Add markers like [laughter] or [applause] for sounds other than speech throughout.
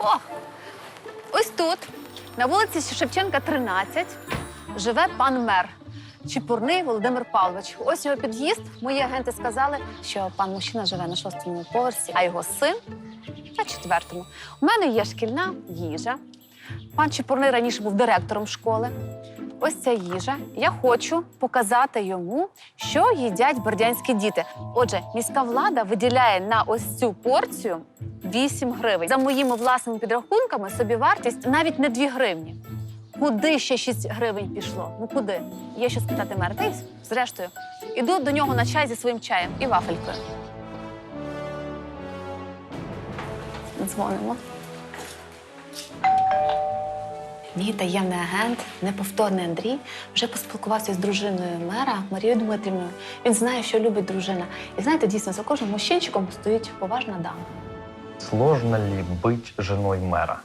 О! Ось тут, на вулиці Шевченка, 13, живе пан мер. Чепурний Володимир Павлович. Ось його під'їзд. Мої агенти сказали, що пан мужчина живе на шостому поверсі, а його син на четвертому. У мене є шкільна їжа. Пан Чепурний раніше був директором школи. Ось ця їжа. Я хочу показати йому, що їдять бердянські діти. Отже, міська влада виділяє на ось цю порцію 8 гривень. За моїми власними підрахунками, собівартість навіть не 2 гривні. Куди ще 6 гривень пішло? Ну куди? Є що спитати мера. Зрештою, іду до нього на чай зі своїм чаєм і вафелькою. Дзвонимо. Мій таємний агент, неповторний Андрій, вже поспілкувався з дружиною мера Марією Дмитрівною. Він знає, що любить дружина. І знаєте, дійсно, за кожним мужчинчиком стоїть поважна дама. Сложно ли быть женой мэра?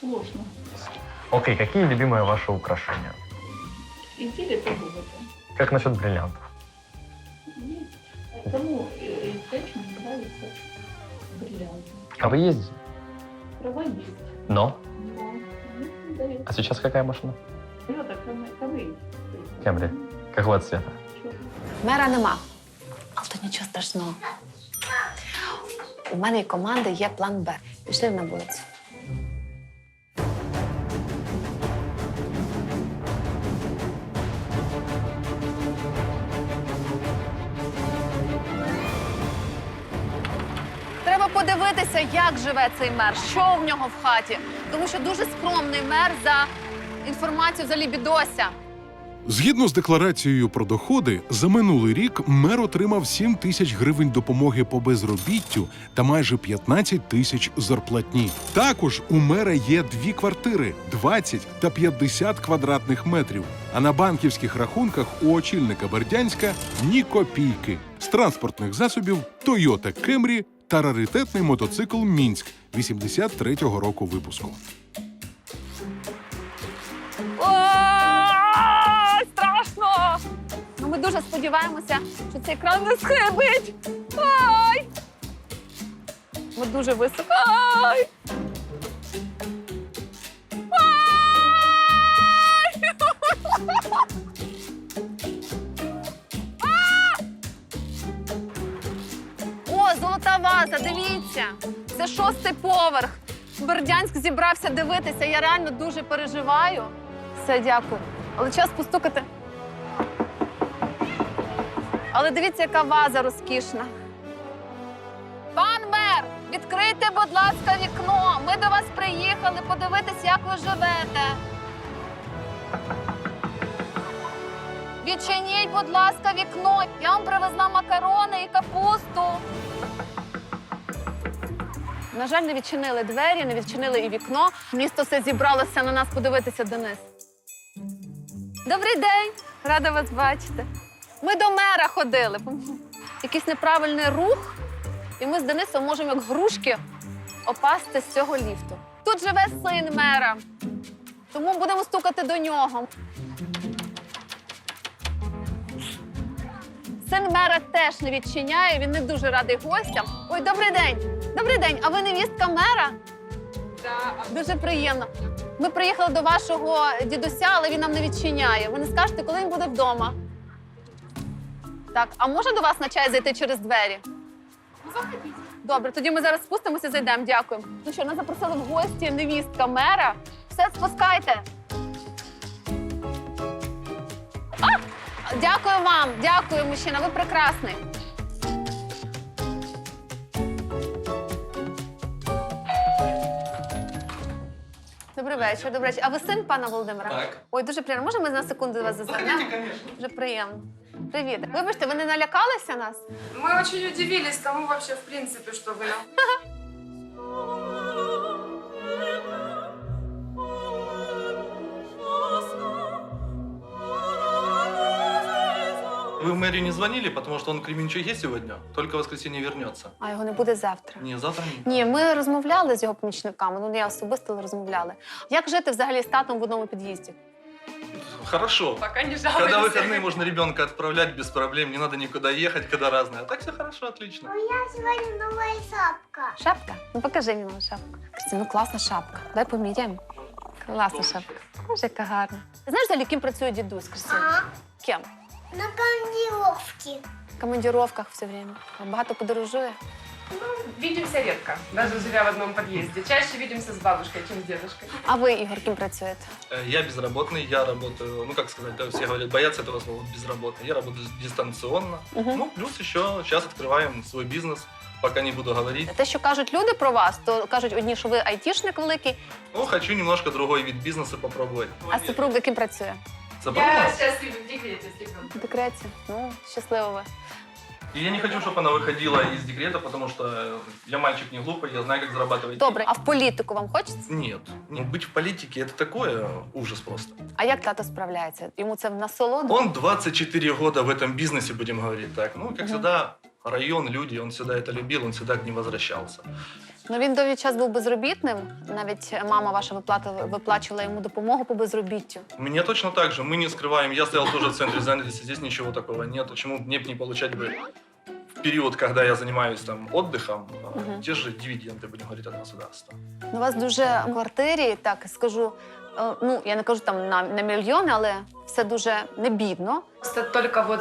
Сложно. Окей, какие любимые ваши украшения? Изделие по золоту. Как насчет бриллиантов? Есть. Кому э, из женщин нравится бриллианты? А вы ездите? Права есть. Но. Но. А сейчас какая машина? Toyota Camry. Кемри. Какого цвета? Мера нема. Але то нічого страшного. У мене і команди є план Б. Пішли на вулицю. Подивитися, як живе цей мер, що в нього в хаті. Тому що дуже скромний мер за інформацію за лібідося. Згідно з декларацією про доходи, за минулий рік мер отримав 7 тисяч гривень допомоги по безробіттю та майже 15 тисяч зарплатні. Також у мера є дві квартири 20 та 50 квадратних метрів. А на банківських рахунках у очільника Бердянська ні копійки. З транспортних засобів Toyota Camry та раритетний мотоцикл Мінськ 83-го року випуску. Ой, страшно! Ну, ми дуже сподіваємося, що цей кран не схибить. Ай! Ми дуже високо. Ай! Золота ваза, дивіться. Це шостий поверх. Бердянськ зібрався дивитися. Я реально дуже переживаю. Все, дякую. Але час постукати. Але дивіться, яка ваза розкішна. Пан мер, відкрийте, будь ласка, вікно. Ми до вас приїхали подивитись, як ви живете. Відчиніть, будь ласка, вікно. Я вам привезла макарони і капусту. На жаль, не відчинили двері, не відчинили і вікно. Місто все зібралося на нас подивитися, Денис. Добрий день! Рада вас бачити. Ми до мера ходили. Якийсь неправильний рух, і ми з Денисом можемо як грушки опасти з цього ліфту. Тут живе син мера, тому будемо стукати до нього. Син мера теж не відчиняє, він не дуже радий гостям. Ой, добрий день! Добрий день! А ви невістка мера? Так. Дуже приємно. Ми приїхали до вашого дідуся, але він нам не відчиняє. Ви не скажете, коли він буде вдома? Так, а може до вас на чай зайти через двері? Заходіть. Добре, тоді ми зараз спустимося зайдемо. Дякую. Ну що, нас запросили в гості невістка мера. Все, спускайте. Дякую вам, дякую, мужчина. Ви прекрасний. Добрий вечір, добрий вечір. А ви син пана Володимира? Так. Ой, дуже приємно. Може, ми на секунду вас зазирнемо? Дуже приємно. Привіт. Вибачте, ви не налякалися нас? Мы очень удивились тому вообще, в принципе, что вы нам. [laughs] мэрию не звонили, потому что он в Кременчуге сегодня, только в воскресенье вернется. А його не буде завтра. Не, завтра не. Ні, ми розмовляли з його помічниками. Ну не я особисто але розмовляли. Як жити взагалі з татом в одному під'їзді? хорошо. Пока не Когда жалуемся. выходные можно ребенка отправлять без проблем, не надо никуда ехать, когда разное. А так все хорошо, отлично. сегодня новая шапка. Шапка? Ну покажи мені мою шапку. Кристина, ну класна шапка. Дай поміряємо. Класна шапка. Боже, яка гарна. Ти знаєш, взагалі, ким працює дідусь, Кристина? А, Ким? на командировке. В командировках все время. Багато подорожує. Видимся редко, даже живя в одном подъезде. Чаще видимся с бабушкой, чем с дедушкой. А ви, Ігор, ким працюєте? Э, Я безработный, я работаю, ну как сказать, да, все говорят, боятся этого слова безработный. Я работаю дистанционно. Мгм. Ну, плюс еще сейчас открываем свой бизнес, пока не буду говорить. Те, що кажуть люди про вас, то кажуть одні, що ви айтішник великий, Ну, хочу немножко другой вид бизнеса попробовать. а супруг ким працює? Супруга? Я счастлива в декрете с ребенком. В декреті. Ну, щасливо ви. И я не хочу, чтобы она выходила из декрета, потому что э, я мальчик не глупый, я знаю, как зарабатывать. Добре, а в політику вам хочеться? Нет. Ну, быть в политике это такое э, ужас просто. А як тато справляється? Йому це в насолоду? Он 24 года в этом бизнесе, будем говорить так. Ну, как Мгм. всегда, район, люди, он всегда это любил, он всегда к ним возвращался. Ну він довгий час був безробітним. Навіть мама ваша виплатила, виплачувала йому допомогу по безробіттю. Мне точно так же, мы не скрываем. Я стоял тоже в центре занятости, здесь ничего такого нет. Почему бы мне б не получать бы в период, когда я занимаюсь там отдыхом, э, Мгм. те же дивиденды, будем говорить, от государства. Ну, У вас дуже в квартирі, так скажу. е, Ну я не кажу там на, на мільйони, але все дуже не бідно, Просто только вот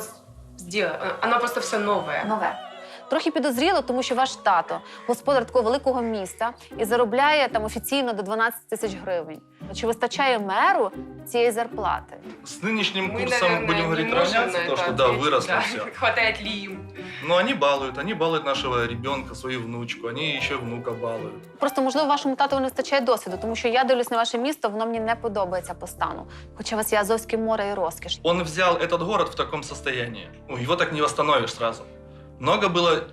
сделано. Оно просто все новое. нове. Трохи підозріло, тому що ваш тато господар такого великого міста і заробляє там офіційно до 12 тисяч гривень. Чи вистачає меру цієї зарплати? С нынешним Мы, курсом, наверное, будем не говорить, можем равняться, на то, это что да, ответить, выросло да. все. Хватает ли им? Но они балуют, они балуют нашего ребенка, свою внучку, они еще внука балуют. Просто можливо вашому тату не вистачає досвіду, тому що я дивлюсь на ваше місто, воно мені не подобається по стану. Хоча у вас є Азовське море і розкіш. Он взял этот город в таком состоянии. Ну, его так не восстановишь сразу. Много было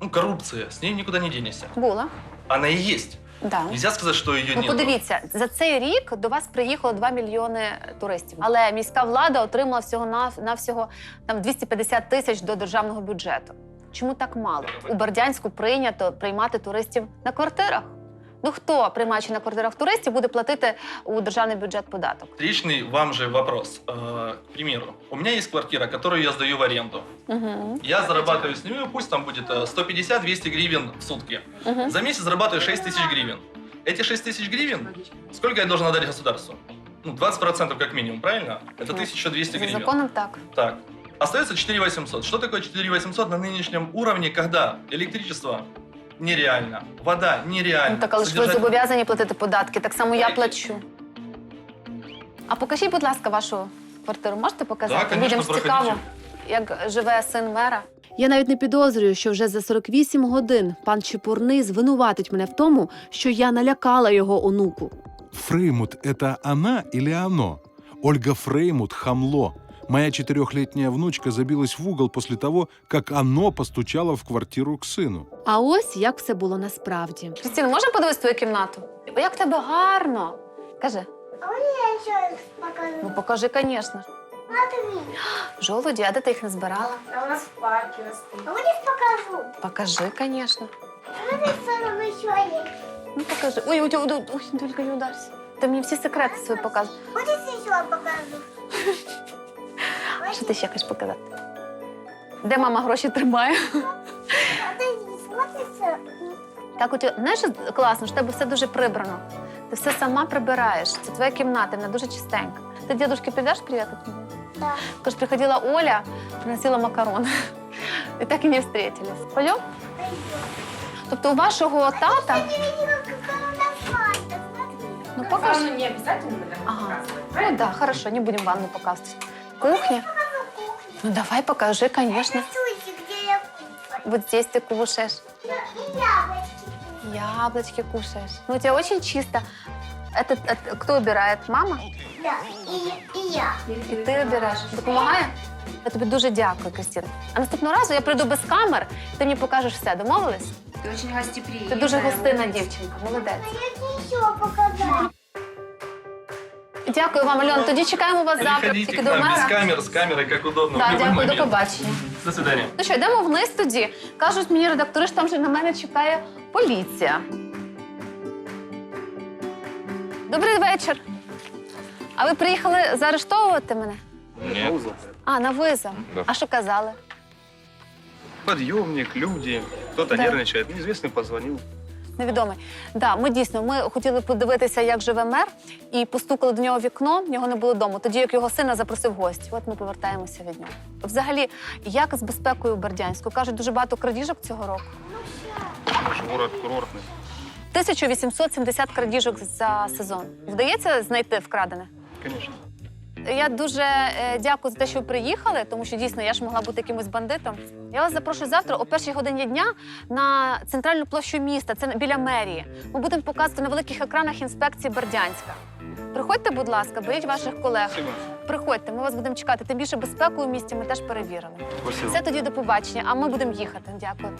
ну, коррупции, с ней никуда не денешься. Була. Она и есть. Да. Нельзя сказать, что її Ну, нет. подивіться, за цей рік до вас приїхало 2 мільйони туристів. Але міська влада отримала всього на, на всього там 250 тисяч до державного бюджету. Чому так мало? У Бердянську прийнято приймати туристів на квартирах. Ну хто, приймаючи на квартирах туристів, буде платити у державний бюджет податок? Встречный вам же вопрос. Э, к примеру, у меня есть квартира, которую я сдаю в аренду. Угу. Я зарабатываю с нее, пусть там будет э, 150-200 гривен в сутки. Угу. За месяц зарабатываю 6 тысяч гривен. Эти 6 тысяч гривен, сколько я должен отдать государству? Ну, 20% как минимум, правильно? Это Ну, 1200 За гривен. законом так. Так. Остается 4800. Что такое 4800 на нынешнем уровне, когда электричество нереально, вода нереально. Ну, так, але ж ви содержать- зобов'язані платити податки. Так само я плачу. А покажіть, будь ласка, вашу квартиру. Можете показати? Да, конечно, Людям ж цікаво, як живе син мера. Я навіть не підозрюю, що вже за 48 годин пан Чепурний звинуватить мене в тому, що я налякала його онуку. Фреймут – это она или оно? Ольга Фреймут – хамло. Моя четырехлетняя внучка забилась в угол после того, как оно постучало в квартиру к сыну. А ось як все було насправді. Крістіна, можна подивитися твою кімнату? О, як в тебе гарно. Кажи, А вот я еще раз покажу. ну покажи, звісно. Смотри. Жолуді, а де ти їх не збирала? А у нас в парке растут. А вот я покажу. Покажи, звісно. А вот это еще есть. Ну покажи. Ой, ой, ой, ой, ой, только не ударься. Ти мені всі секрети свої показуєш. Вот здесь еще покажу. Що ти ще хочеш показати? Де мама гроші тримає? А ты не смотрится? Так, от знаєш, що класно, що в тебе все дуже прибрано. Ти все сама прибираєш. Це твоя кімната, вона дуже чистенька. Ти дідушки підеш привітати? Да. Тож приходила Оля, приносила макарон. І так і не встретились. Пойдем? Тобто у вашого тата. Я не видела, как она файта. Смотри. Ну покажи. Ванну не обязательно, наверное, Ага. показывать, Ну правильно? да, хорошо, не будем ванну показывать. Кухня. Ну давай покажи, конечно. Рисуйте, где я кушаю. Вот здесь ты кушаешь. И яблочки. Яблочки кушаешь. Ну, у тебя очень чисто. Это, это кто убирает? Мама? Да. И, и я. І ти обираєш. Допомагає? Я тобі дуже дякую, Кристина. А наступного разу я прийду без камер, ти мені покажеш все. Домовились? Ты очень гостеприимная. Ти дуже гостинна молодец. дівчинка. Молодець. Я тебе еще показала. Дякую вам, Альона. Тоді чекаємо вас завтра. Приходите Тільки к до нам без камер, с камерой, как удобно. в Так, любой дякую, до момент. побачення. До свидания. Ну що, йдемо вниз тоді. Кажуть мені редактори, що там вже на мене чекає поліція. Добрий вечір. А ви приїхали заарештовувати мене? Нет. А, на визов. Да. А що казали? Подъемник, люди, кто-то Да. нервничает, неизвестный позвонил. Невідомий. Да, ми дійсно ми хотіли подивитися, як живе мер, і постукали до нього вікно. Нього не було дому. Тоді як його сина запросив гості. От ми повертаємося від нього. Взагалі, як з безпекою в Бердянську? кажуть, дуже багато крадіжок цього року. Наш город курортный. 1870 крадіжок за сезон. Вдається знайти вкрадене? Конечно. Я дуже е, дякую за те, що ви приїхали, тому що дійсно я ж могла бути якимось бандитом. Я вас запрошую завтра о першій годині дня на центральну площу міста. Це біля мерії. Ми будемо показувати на великих екранах інспекції Бердянська. Приходьте, будь ласка, беріть ваших колег. Приходьте, ми вас будемо чекати. Тим більше безпеку у місті ми теж перевірили. Все тоді до побачення, а ми будемо їхати. Дякую.